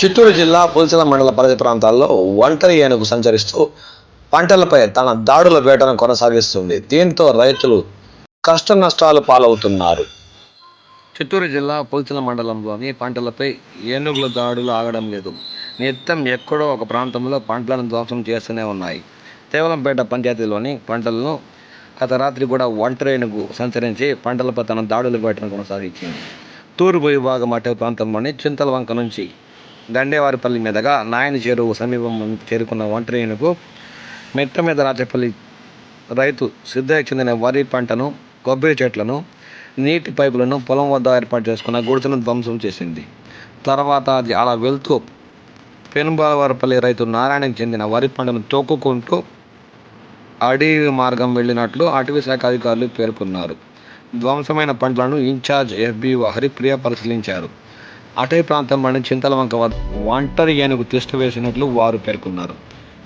చిత్తూరు జిల్లా పులిచెల మండల పరిధి ప్రాంతాల్లో ఒంటరి ఏనుగు సంచరిస్తూ పంటలపై తన దాడుల వేటను కొనసాగిస్తుంది. దీంతో రైతులు కష్ట నష్టాలు పాలవుతున్నారు. చిత్తూరు జిల్లా పులిచెల మండలంలోని పంటలపై ఏనుగుల దాడులు ఆగడం లేదు. నిత్యం ఎక్కడో ఒక ప్రాంతంలో పంటలను ధ్వంసం చేస్తూనే ఉన్నాయి. తేవలంపేట పంచాయతీలోని పంటలను గత రాత్రి కూడా ఒంటరి ఏనుగు సంచరించి పంటలపై తన దాడుల వేటను కొనసాగించింది. తూర్పు విభాగం అటవీ ప్రాంతంలోని చింతలవంక నుంచి దండేవారిపల్లి మీదుగా నాయని చెరువు సమీపం చేరుకున్న ఒంటరి మెట్ట మీద రాచపల్లి రైతు సిద్ధయ్యకు చెందిన వరి పంటను కొబ్బరి చెట్లను నీటి పైపులను పొలం వద్ద ఏర్పాటు చేసుకున్న గుడిసెను ధ్వంసం చేసింది. తర్వాత అది అలా వెళ్తూ పెనుబాలవారిపల్లి రైతు నారాయణకు చెందిన వరి పంటను తొక్కుకుంటూ అడవి మార్గం వెళ్ళినట్లు అటవీ శాఖ అధికారులు పేర్కొన్నారు. ధ్వంసమైన పంటలను ఇన్ఛార్జ్ ఎఫ్బిఓ హరిప్రియ పరిశీలించారు. అటవీ ప్రాంతంలోని చింతలవంక వద్ద ఒంటరి ఏనుగు తిష్ట వేసినట్లు వారు పేర్కొన్నారు.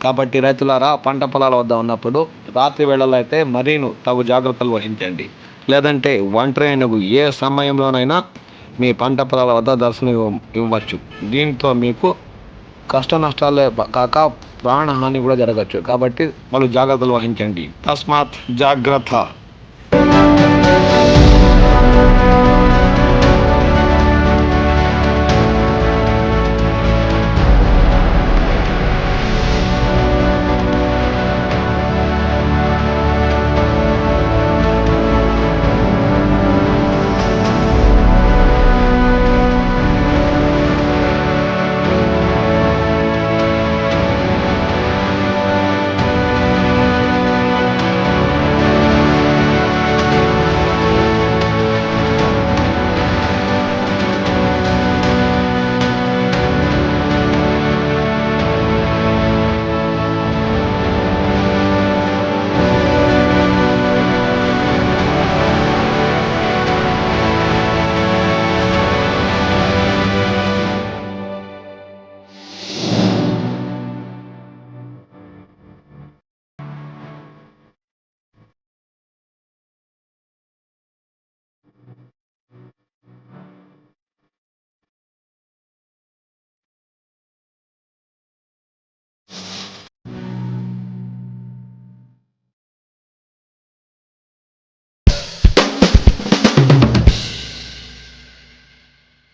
కాబట్టి రైతులారా పంట పొలాల వద్ద ఉన్నప్పుడు రాత్రి వేళల్లో అయితే మరీను తగు జాగ్రత్తలు వహించండి. లేదంటే ఒంటరి ఏనుగు ఏ సమయంలోనైనా మీ పంట పొలాల వద్ద దర్శనం ఇవ్వ- ఇవ్వచ్చు. దీంతో మీకు కష్ట నష్టాలే కాక ప్రాణహాని కూడా జరగచ్చు. కాబట్టి వాళ్ళు జాగ్రత్తలు వహించండి. తస్మాత్ జాగ్రత్త.